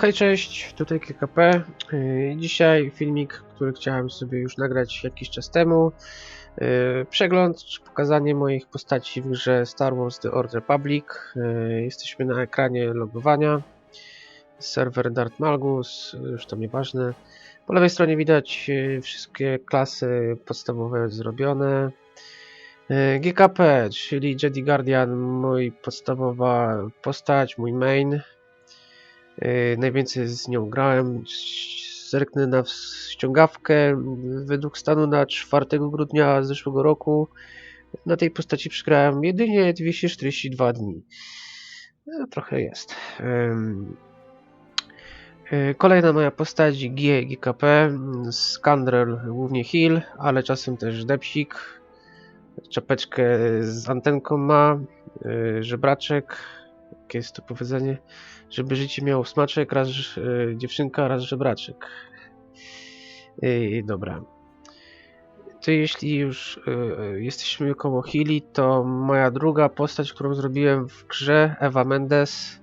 Hej, cześć, tutaj KKP. Yy, Dzisiaj filmik, który chciałem sobie już nagrać jakiś czas temu. Yy, Przegląd czy pokazanie moich postaci w grze Star Wars The Old Republic. Yy, Jesteśmy na ekranie logowania. Serwer Darth Malgus, już to nieważne. Po lewej stronie widać wszystkie klasy podstawowe zrobione. GKP, czyli Jedi Guardian, mój podstawowa postać, mój main. Yy, najwięcej z nią grałem. Zerknę na ściągawkę. Według stanu na 4 grudnia zeszłego roku na tej postaci przegrałem jedynie 242 dni. No, trochę jest. Yy, Kolejna moja postać G, GKP, Skandrel, głównie heal, ale czasem też depsik. Czapeczkę z antenką ma, yy, żebraczek, jakie jest to powiedzenie? Żeby życie miało smaczek, raz y, dziewczynka, raz żebraczek. I dobra. To jeśli już y, jesteśmy koło Healy, to moja druga postać, którą zrobiłem w grze, Ewa Mendes,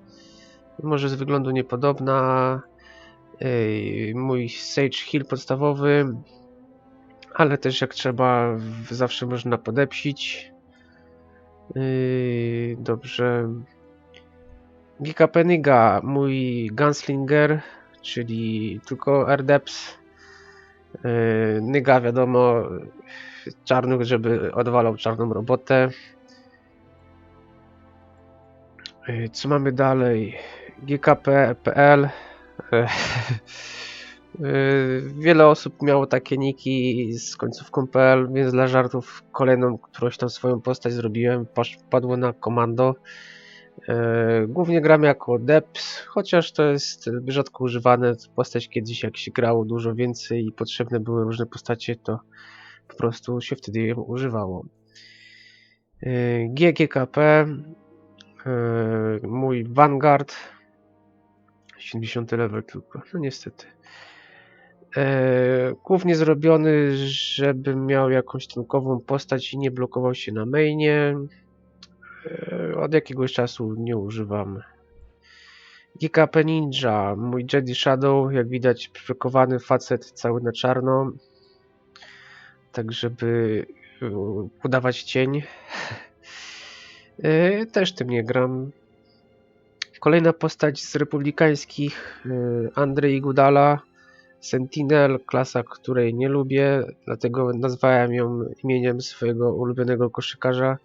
może z wyglądu niepodobna, mój Sage Heal podstawowy, ale też jak trzeba, zawsze można podepsić. Dobrze. Gika Peniga, mój gunslinger, czyli tylko RDEPS. Yy, Nyga, wiadomo, czarnych, żeby odwalał czarną robotę. Yy, Co mamy dalej? GKP.pl Yy, Wiele osób miało takie niki z końcówką PL, więc dla żartów kolejną którąś tam swoją postać zrobiłem. Padło na komando. E, Głównie gram jako Deps, chociaż to jest rzadko używane. Postać kiedyś jak się grało dużo więcej i potrzebne były różne postacie, to po prostu się wtedy je używało. E, GGKP, e, mój Vanguard, 70 level tylko, no niestety. Głównie zrobiony, żebym miał jakąś tankową postać i nie blokował się na mainie. Od jakiegoś czasu nie używam. GKP Ninja, mój Jedi Shadow, jak widać przypakowany facet cały na czarno. Tak żeby e, udawać cień. E, Też tym nie gram. Kolejna postać z republikańskich, e, Andrzej Gudala, Sentinel, klasa, której nie lubię, dlatego nazwałem ją imieniem swojego ulubionego koszykarza.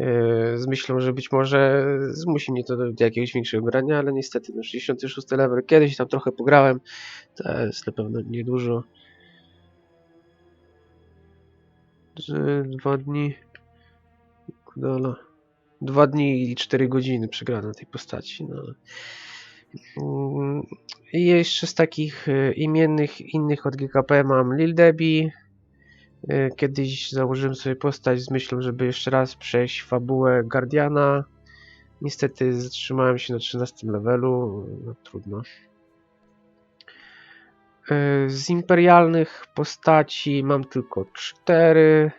Yy, z myślą, że być może zmusi mnie to do jakiegoś większego grania, ale niestety no 66 level. Kiedyś tam trochę pograłem, to jest na pewno niedużo. Dwa dni. Kudala. Dwa dni i 4 godziny przegrana tej postaci. No. Mm, I jeszcze z takich e, imiennych innych od GKP mam Lil Debbie. E, Kiedyś założyłem sobie postać z myślą, żeby jeszcze raz przejść fabułę Guardiana. Niestety zatrzymałem się na 13 levelu. No, trudno. E, Z imperialnych postaci mam tylko 4.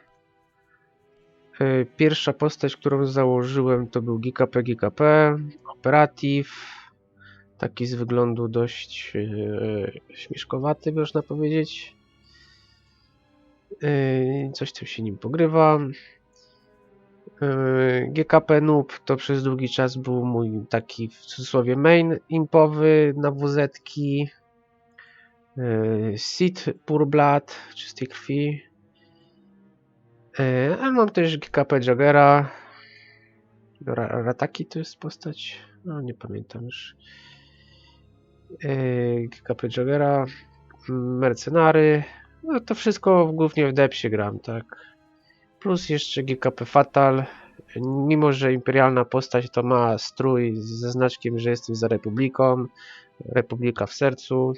Pierwsza postać, którą założyłem to był GKP GKP Operative. Taki z wyglądu dość śmieszkowaty, można powiedzieć. Yy, Coś tam się nim pogrywa. Yy, GKP Noob to przez długi czas był mój taki w cudzysłowie main impowy na WZ-ki. Yy, Seed Pure Blood, czystej krwi. Yy, A mam też GKP Jagera. Ra- Rataki to jest postać? No nie pamiętam już. GKP Jagera. Mercenary. No to wszystko głównie w depsie gram, tak. Plus jeszcze GKP Fatal. Mimo, że imperialna postać to ma strój ze znaczkiem, że jestem za Republiką. Republika w sercu.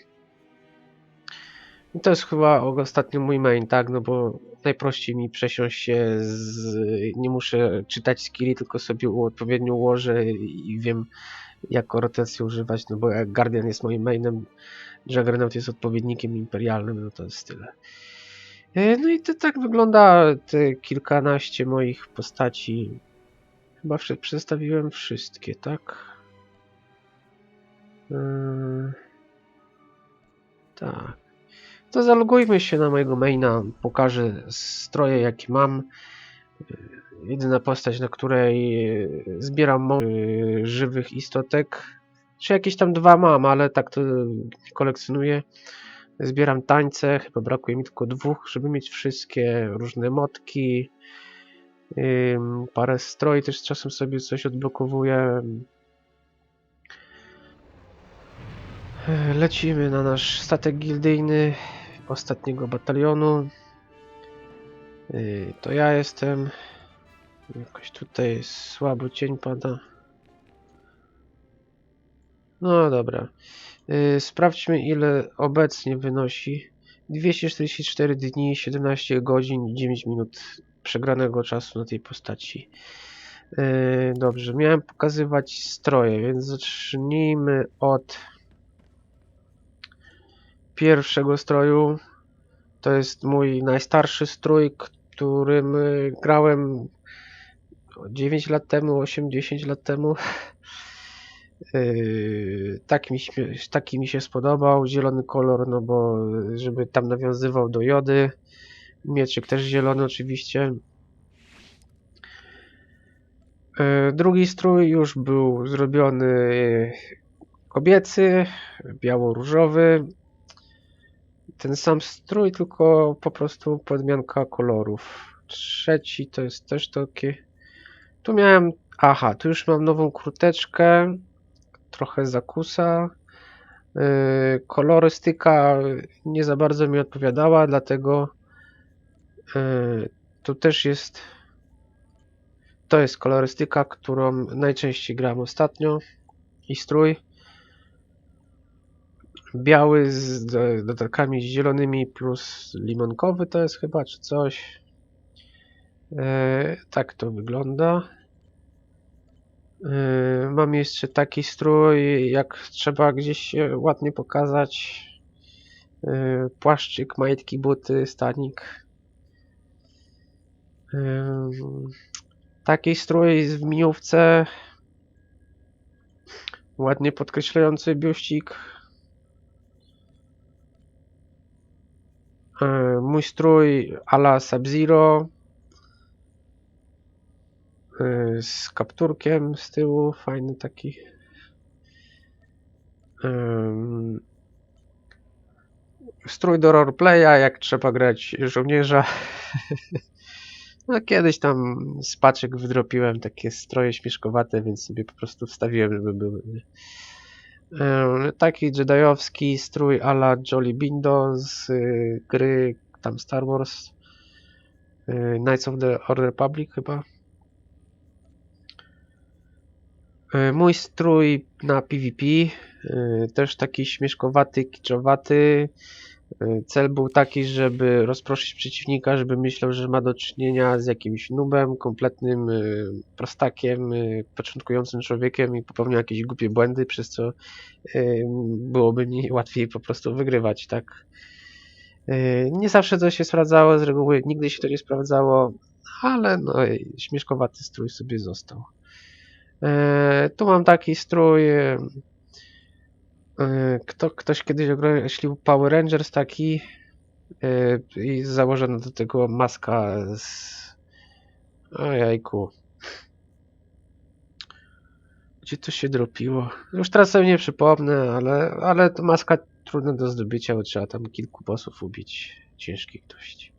I to jest chyba ostatnio mój main, tak? No bo najprościej mi przesiąść się z... Nie muszę czytać skilli, tylko sobie odpowiednio ułożę i wiem jaką rotację używać, no bo jak Guardian jest moim mainem, Juggernaut jest odpowiednikiem imperialnym, no to jest tyle. E, No i to tak wygląda te kilkanaście moich postaci. Chyba przedstawiłem wszystkie, tak? Yy, Tak. To zalogujmy się na mojego maina. Pokażę stroje, jakie mam. Jedyna postać, na której zbieram yy, żywych istotek. Czy jakieś tam dwa mam, ale tak to kolekcjonuję. Zbieram tańce, chyba brakuje mi tylko dwóch, żeby mieć wszystkie różne motki. Parę stroi też czasem sobie coś odblokowuję. Lecimy na nasz statek gildyjny ostatniego batalionu. Yy, To ja jestem. Jakoś tutaj słabo cień pada. No dobra. Yy, Sprawdźmy ile obecnie wynosi. 244 dni, 17 godzin, 9 minut przegranego czasu na tej postaci. Yy, Dobrze, miałem pokazywać stroje, więc zacznijmy od pierwszego stroju. To jest mój najstarszy strój, którym y, grałem 9 lat temu, 8-10 lat temu. Yy, taki, mi, śmie- taki mi się spodobał, zielony kolor, no bo żeby tam nawiązywał do jody. Mieczyk też zielony oczywiście. Yy, Drugi strój już był zrobiony kobiecy, biało-różowy. Ten sam strój, tylko po prostu podmianka kolorów. Trzeci to jest też takie. Tu miałem. Aha, tu już mam nową kurteczkę. Trochę zakusa. Yy, kolorystyka nie za bardzo mi odpowiadała, dlatego yy, tu też jest. To jest kolorystyka, którą najczęściej gram ostatnio. I strój. Biały z do- dodatkami zielonymi plus limonkowy to jest chyba, czy coś. E, tak to wygląda. E, mam jeszcze taki strój, jak trzeba gdzieś ładnie pokazać. E, płaszczyk, majtki, buty, stanik. Taki strój w miniówce. Ładnie podkreślający biuścik. Mój strój ala Sub-Zero e, z kapturkiem z tyłu, fajny taki. Strój do roleplaya, jak trzeba grać żołnierza. No kiedyś tam z paczek wydropiłem takie stroje śmieszkowate, więc sobie po prostu wstawiłem, żeby były. E, Taki Jediowski strój ala Jolly Bindo z y, gry tam Star Wars y, Knights of the Old Republic chyba. E, Mój strój na PvP też taki śmieszkowaty, kiczowaty. Y, Cel był taki, żeby rozproszyć przeciwnika, żeby myślał, że ma do czynienia z jakimś nubem, kompletnym y, prostakiem, y, początkującym człowiekiem i popełniał jakieś głupie błędy, przez co byłoby mi łatwiej po prostu wygrywać, tak? Nie zawsze to się sprawdzało, z reguły nigdy się to nie sprawdzało, ale no śmieszkowaty strój sobie został. Tu mam taki strój. E, Kto, ktoś kiedyś określił Power Rangers taki e, i założono do tego maska z. Ojajku. Gdzie to się dropiło? Już teraz sobie nie przypomnę, ale, ale to maska trudna do zdobycia, bo trzeba tam kilku bossów ubić. Ciężkich dość.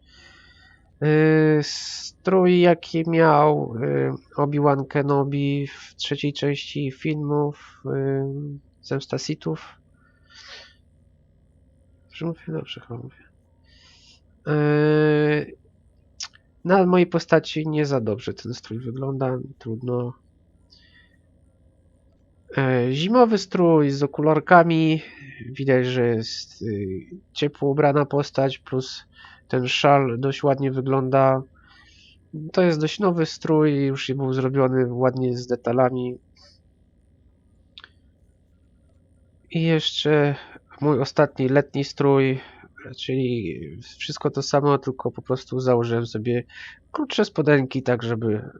Yy, Strój jaki miał yy, Obi-Wan Kenobi w trzeciej części filmów yy, Zemsta Sithów. Dobrze mówię? Dobrze chyba mówię. Yy, Na mojej postaci nie za dobrze ten strój wygląda. Trudno. Yy, Zimowy strój z okularkami. Widać, że jest yy, ciepło ubrana postać, plus ten szal dość ładnie wygląda. To jest dość nowy strój, już był zrobiony ładnie z detalami. I jeszcze mój ostatni letni strój Czyli wszystko to samo, tylko po prostu założyłem sobie krótsze spodenki, tak żeby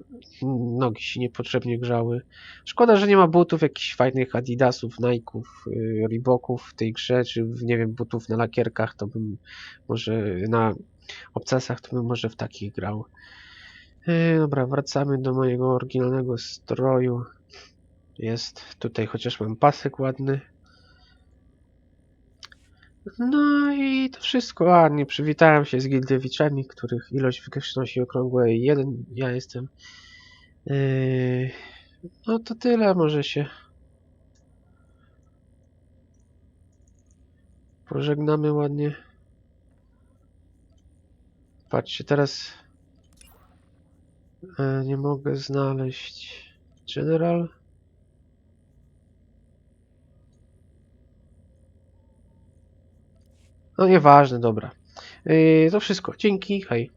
nogi się niepotrzebnie grzały. Szkoda, że nie ma butów jakichś fajnych Adidasów, Nike'ów, yy, Reeboków w tej grze, czy nie wiem, butów na lakierkach, to bym może na obcasach, to bym może w takich grał. Yy, dobra, wracamy do mojego oryginalnego stroju. Jest tutaj chociaż mam pasek ładny. No i to wszystko ładnie. Przywitałem się z Gildiewiczami, których ilość wykreśloności okrągłej jeden. Ja jestem. Yy, no to tyle, może się pożegnamy ładnie. Patrzcie, teraz e, nie mogę znaleźć General. No nieważne, dobra. Yy, to wszystko. Dzięki, hej.